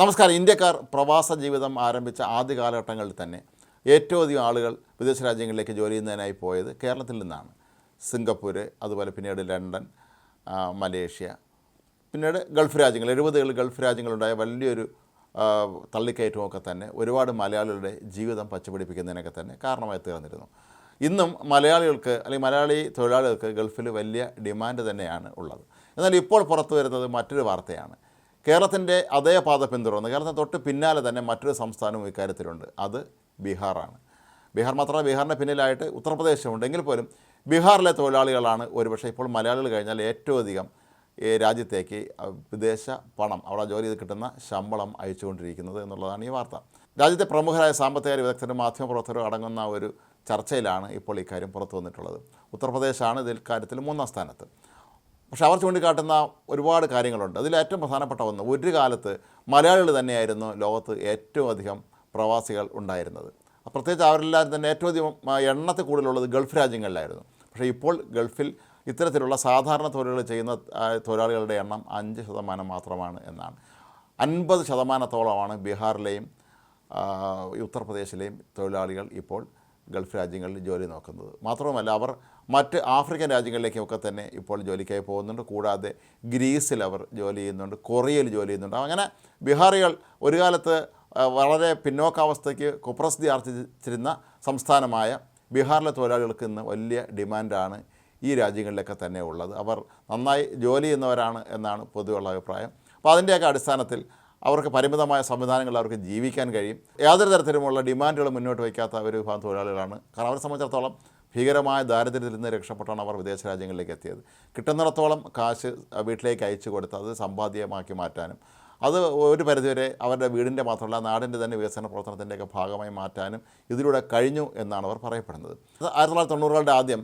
നമസ്കാരം. ഇന്ത്യക്കാർ പ്രവാസ ജീവിതം ആരംഭിച്ച ആദ്യ കാലഘട്ടങ്ങളിൽ തന്നെ ഏറ്റവും അധികം ആളുകൾ വിദേശ രാജ്യങ്ങളിലേക്ക് ജോലി ചെയ്യുന്നതിനായി പോയത് കേരളത്തിൽ നിന്നാണ്. സിംഗപ്പൂർ അതുപോലെ പിന്നീട് ലണ്ടൻ മലേഷ്യ പിന്നീട് ഗൾഫ് രാജ്യങ്ങൾ. എഴുപതുകളിൽ ഗൾഫ് രാജ്യങ്ങളുണ്ടായ വലിയൊരു തള്ളിക്കയറ്റമൊക്കെ തന്നെ ഒരുപാട് മലയാളികളുടെ ജീവിതം പച്ചപിടിപ്പിക്കുന്നതിനൊക്കെ തന്നെ കാരണമായി തീർന്നിരുന്നു. ഇന്നും മലയാളികൾക്ക് അല്ലെങ്കിൽ മലയാളി തൊഴിലാളികൾക്ക് ഗൾഫിൽ വലിയ ഡിമാൻഡ് തന്നെയാണ് ഉള്ളത്. എന്നാൽ ഇപ്പോൾ പുറത്തു വരുന്നത് മറ്റൊരു വാർത്തയാണ്. കേരളത്തിന്റെ അതേ പാത പിന്തുടർന്ന്. കേരളത്തിന് തൊട്ട് പിന്നാലെ തന്നെ മറ്റൊരു സംസ്ഥാനവും ഇക്കാര്യത്തിലുണ്ട്. അത് ബീഹാറാണ്. ബീഹാർ മാത്രമല്ല ബീഹാറിന്റെ പിന്നിലായിട്ട് ഉത്തർപ്രദേശുമുണ്ട്. എങ്കിൽ പോലും ബീഹാറിലെ തൊഴിലാളികളാണ് ഒരുപക്ഷെ ഇപ്പോൾ മലയാളികൾ കഴിഞ്ഞാൽ ഏറ്റവും അധികം ഈ രാജ്യത്തേക്ക് വിദേശ പണം അവിടെ ജോലി ചെയ്ത് കിട്ടുന്ന ശമ്പളം അയച്ചുകൊണ്ടിരിക്കുന്നത് എന്നുള്ളതാണ് ഈ വാർത്ത. രാജ്യത്തെ പ്രമുഖരായ സാമ്പത്തിക വിദഗ്ധരും മാധ്യമപ്രവർത്തകരും അടങ്ങുന്ന ഒരു ചർച്ചയിലാണ് ഇപ്പോൾ ഇക്കാര്യം പുറത്തു വന്നിട്ടുള്ളത്. ഉത്തർപ്രദേശാണ് ഇതിൽ കാര്യത്തിൽ മൂന്നാം സ്ഥാനത്ത്. പക്ഷെ അവർ ചൂണ്ടിക്കാട്ടുന്ന ഒരുപാട് കാര്യങ്ങളുണ്ട്. അതിൽ ഏറ്റവും പ്രധാനപ്പെട്ട ഒന്ന് ഒരു കാലത്ത് മലയാളികൾ തന്നെയായിരുന്നു ലോകത്ത് ഏറ്റവും അധികം പ്രവാസികൾ ഉണ്ടായിരുന്നത്. പ്രത്യേകിച്ച് അവരെല്ലാം തന്നെ ഏറ്റവും അധികം എണ്ണത്തിൽ കൂടുതലുള്ളത് ഗൾഫ് രാജ്യങ്ങളിലായിരുന്നു. പക്ഷേ ഇപ്പോൾ ഗൾഫിൽ ഇത്തരത്തിലുള്ള സാധാരണ തൊഴിലുകൾ ചെയ്യുന്ന തൊഴിലാളികളുടെ എണ്ണം അഞ്ച് ശതമാനം മാത്രമാണ് എന്നാണ്. അൻപത് ശതമാനത്തോളമാണ് ബീഹാറിലെയും ഉത്തർപ്രദേശിലെയും തൊഴിലാളികൾ ഇപ്പോൾ ഗൾഫ് രാജ്യങ്ങളിൽ ജോലി നോക്കുന്നത്. മാത്രവുമല്ല അവർ മറ്റ് ആഫ്രിക്കൻ രാജ്യങ്ങളിലേക്കൊക്കെ തന്നെ ഇപ്പോൾ ജോലിക്കായി പോകുന്നുണ്ട്. കൂടാതെ ഗ്രീസിൽ അവർ ജോലി ചെയ്യുന്നുണ്ട് കൊറിയയിൽ ജോലി ചെയ്യുന്നുണ്ട്. അങ്ങനെ ബീഹാറികൾ ഒരു കാലത്ത് വളരെ പിന്നോക്കാവസ്ഥയ്ക്ക് കുപ്രസിദ്ധി ആർജിച്ചിരുന്ന സംസ്ഥാനമായ ബീഹാറിലെ തൊഴിലാളികൾക്ക് ഇന്ന് വലിയ ഡിമാൻഡാണ് ഈ രാജ്യങ്ങളിലൊക്കെ തന്നെ ഉള്ളത്. അവർ നന്നായി ജോലി ചെയ്യുന്നവരാണ് എന്നാണ് പൊതുവെയുള്ള അഭിപ്രായം. അപ്പോൾ അതിന്റെയൊക്കെ അടിസ്ഥാനത്തിൽ അവർക്ക് പരിമിതമായ സംവിധാനങ്ങൾ അവർക്ക് ജീവിക്കാൻ കഴിയും. യാതൊരു തരത്തിലുമുള്ള ഡിമാൻഡുകൾ മുന്നോട്ട് വയ്ക്കാത്ത ഒരു വിഭാഗം തൊഴിലാളികളാണ്. കാരണം അവരെ സംബന്ധിച്ചിടത്തോളം ഭീകരമായ ദാരിദ്ര്യത്തിൽ നിന്ന് രക്ഷപ്പെട്ടാണ് അവർ വിദേശ രാജ്യങ്ങളിലേക്ക് എത്തിയത്. കിട്ടുന്നിടത്തോളം കാശ് വീട്ടിലേക്ക് അയച്ചു കൊടുത്ത് അത് സമ്പാദ്യമാക്കി മാറ്റാനും അത് ഒരു പരിധിവരെ അവരുടെ വീടിന്റെ മാത്രമല്ല നാടിന്റെ തന്നെ വികസന പ്രവർത്തനത്തിന്റെയൊക്കെ ഭാഗമായി മാറ്റാനും ഇതിലൂടെ കഴിഞ്ഞു എന്നാണ് അവർ പറയപ്പെടുന്നത്. ആയിരത്തി തൊള്ളായിരത്തി തൊണ്ണൂറുകളുടെ ആദ്യം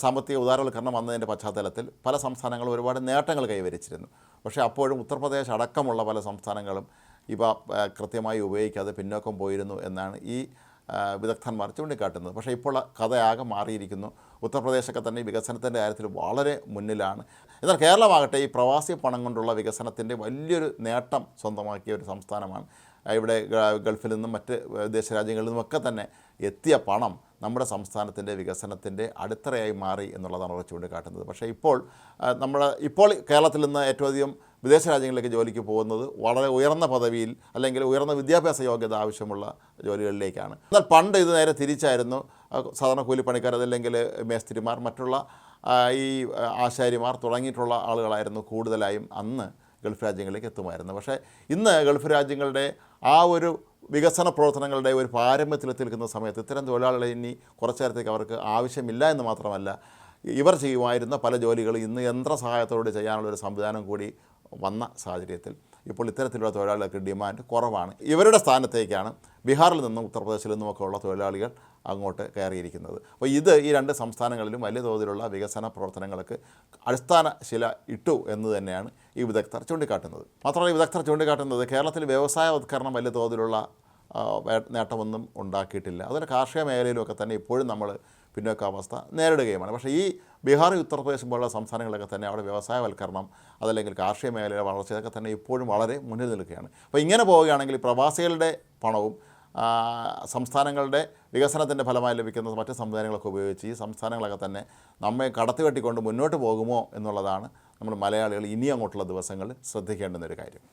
സാമ്പത്തിക ഉദാരവൽക്കരണം വന്നതിന്റെ പശ്ചാത്തലത്തിൽ പല സംസ്ഥാനങ്ങളും ഒരുപാട് നേട്ടങ്ങൾ കൈവരിച്ചിരുന്നു. പക്ഷേ അപ്പോഴും ഉത്തർപ്രദേശ് അടക്കമുള്ള പല സംസ്ഥാനങ്ങളും ഇവ കൃത്യമായി ഉപയോഗിക്കാതെ പിന്നോക്കം പോയിരുന്നു എന്നാണ് ഈ വിദഗ്ധന്മാർ ചൂണ്ടിക്കാട്ടുന്നത്. പക്ഷേ ഇപ്പോൾ കഥയാകെ മാറിയിരിക്കുന്നു. ഉത്തർപ്രദേശൊക്കെ തന്നെ വികസനത്തിന്റെ കാര്യത്തിൽ വളരെ മുന്നിലാണ്. എന്നാൽ കേരളമാകട്ടെ ഈ പ്രവാസി പണം കൊണ്ടുള്ള വികസനത്തിന്റെ വലിയൊരു നേട്ടം സ്വന്തമാക്കിയ ഒരു സംസ്ഥാനമാണ് ഇവിടെ ഗൾഫിൽ നിന്നും മറ്റ് വിദേശ രാജ്യങ്ങളിൽ നിന്നുമൊക്കെ തന്നെ എത്തിയ പണം നമ്മുടെ സംസ്ഥാനത്തിന്റെ വികസനത്തിന്റെ അടിത്തറയായി മാറി എന്നുള്ളതാണ് അവർ ചൂണ്ടിക്കാട്ടുന്നത്. പക്ഷേ ഇപ്പോൾ നമ്മൾ ഇപ്പോൾ കേരളത്തിൽ നിന്ന് ഏറ്റവും അധികം വിദേശ രാജ്യങ്ങളിലേക്ക് ജോലിക്ക് പോകുന്നത് വളരെ ഉയർന്ന പദവിയിൽ അല്ലെങ്കിൽ ഉയർന്ന വിദ്യാഭ്യാസ യോഗ്യത ആവശ്യമുള്ള ജോലികളിലേക്കാണ്. എന്നാൽ പണ്ട് ഇത് നേരെ തിരിച്ചായിരുന്നു. സാധാരണ കൂലിപ്പണിക്കാർ അതല്ലെങ്കിൽ മേസ്തിരിമാർ മറ്റുള്ള ഈ ആശാരിമാർ തുടങ്ങിയിട്ടുള്ള ആളുകളായിരുന്നു കൂടുതലായും അന്ന് ഗൾഫ് രാജ്യങ്ങളിലേക്ക് എത്തുമായിരുന്നു. പക്ഷേ ഇന്ന് ഗൾഫ് രാജ്യങ്ങളുടെ ആ ഒരു വികസന പ്രവർത്തനങ്ങളുടെ ഒരു പാരമ്യത്തിലെത്തി നിൽക്കുന്ന സമയത്ത് ഇത്തരം തൊഴിലാളികളെ ഇനി കുറച്ചു നേരത്തേക്ക് അവർക്ക് ആവശ്യമില്ല എന്ന് മാത്രമല്ല ഇവർ ചെയ്യുമായിരുന്ന പല ജോലികൾ ഇന്ന് യന്ത്ര സഹായത്തോടെ ചെയ്യാനുള്ള ഒരു സംവിധാനം കൂടി വന്ന സാഹചര്യത്തിൽ ഇപ്പോൾ ഇത്തരത്തിലുള്ള തൊഴിലാളികൾക്ക് ഡിമാൻഡ് കുറവാണ്. ഇവരുടെ സ്ഥാനത്തേക്കാണ് ബീഹാറിൽ നിന്നും ഉത്തർപ്രദേശിൽ നിന്നുമൊക്കെ ഉള്ള തൊഴിലാളികൾ അങ്ങോട്ട് കയറിയിരിക്കുന്നത്. അപ്പോൾ ഇത് ഈ രണ്ട് സംസ്ഥാനങ്ങളിലും വലിയ തോതിലുള്ള വികസന പ്രവർത്തനങ്ങൾക്ക് അടിസ്ഥാന ശില ഇട്ടു എന്ന് തന്നെയാണ് ഈ വിദഗ്ധർ ചൂണ്ടിക്കാട്ടുന്നത്. മാത്രമല്ല വിദഗ്ധർ ചൂണ്ടിക്കാട്ടുന്നത് കേരളത്തിൽ വ്യവസായവത്കരണം വലിയ തോതിലുള്ള നേട്ടമൊന്നും ഉണ്ടാക്കിയിട്ടില്ല. അതുപോലെ കാർഷിക മേഖലയിലുമൊക്കെ തന്നെ ഇപ്പോഴും നമ്മൾ പിന്നോക്കാവസ്ഥ നേരിടുകയുമാണ്. പക്ഷേ ഈ ബീഹാർ ഉത്തർപ്രദേശ് പോലുള്ള സംസ്ഥാനങ്ങളൊക്കെ തന്നെ അവിടെ വ്യവസായവൽക്കരണം അതല്ലെങ്കിൽ കാർഷിക മേഖലയുടെ വളർച്ച ഇതൊക്കെ തന്നെ ഇപ്പോഴും വളരെ മുന്നിൽ നിൽക്കുകയാണ്. അപ്പോൾ ഇങ്ങനെ പോവുകയാണെങ്കിൽ പ്രവാസികളുടെ പണവും സംസ്ഥാനങ്ങളുടെ വികസനത്തിന്റെ ഫലമായി ലഭിക്കുന്ന മറ്റ് സംവിധാനങ്ങളൊക്കെ ഉപയോഗിച്ച് ഈ സംസ്ഥാനങ്ങളൊക്കെ തന്നെ നമ്മെ കടത്തിവെട്ടിക്കൊണ്ട് മുന്നോട്ട് പോകുമോ എന്നുള്ളതാണ് നമ്മൾ മലയാളികൾ ഇനി അങ്ങോട്ടുള്ള ദിവസങ്ങളിൽ ശ്രദ്ധിക്കേണ്ടുന്ന ഒരു കാര്യം.